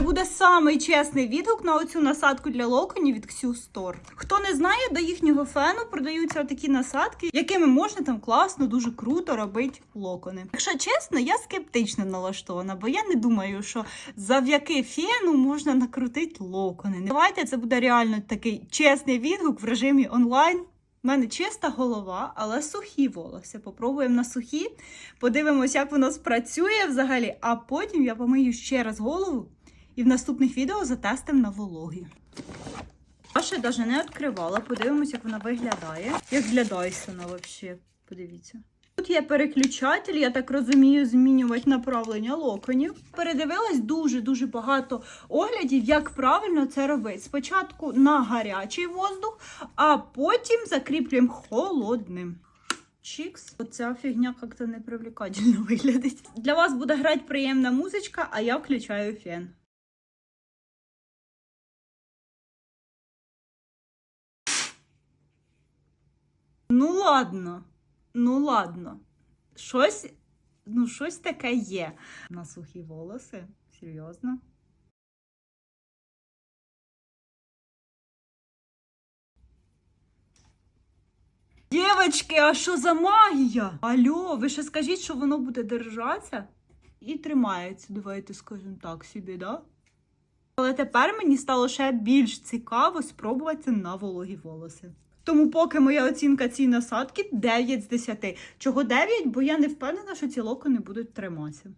Це буде самий чесний відгук на оцю насадку для локонів від Q Store. Хто не знає, до їхнього фену продаються такі насадки, якими можна там класно, дуже круто робити локони. Якщо чесно, я скептично налаштована, бо я не думаю, що завдяки фену можна накрутити локони. Давайте це буде реально такий чесний відгук в режимі онлайн. У мене чиста голова, але сухі волосся. Попробуємо на сухі, подивимось, як воно спрацює взагалі, а потім я помию ще раз голову і в наступних відео затестимо на вологі. Я навіть не відкривала, подивимось, як вона виглядає. Як для Дайсона взагалі. Подивіться. Тут є переключатель, я так розумію, змінювати направлення локонів. Передивилась дуже-дуже багато оглядів, як правильно це робити. Спочатку на гарячий воздух, а потім закріплюємо холодним. Чікс. Оця фігня як-то непривлекательно виглядить. Для вас буде грати приємна музичка, а я включаю фен. Ну ладно, ну ладно. Щось, ну, щось таке є. На сухі волоси. Серйозно. Дівочки, а що за магія? Алло, ви ще скажіть, що воно буде держатися і тримається, давайте скажемо так собі, да? Але тепер мені стало ще більш цікаво спробувати на вологі волоси. Тому поки моя оцінка цій насадки 9 з 10. Чого 9? Бо я не впевнена, що ці локони будуть триматися.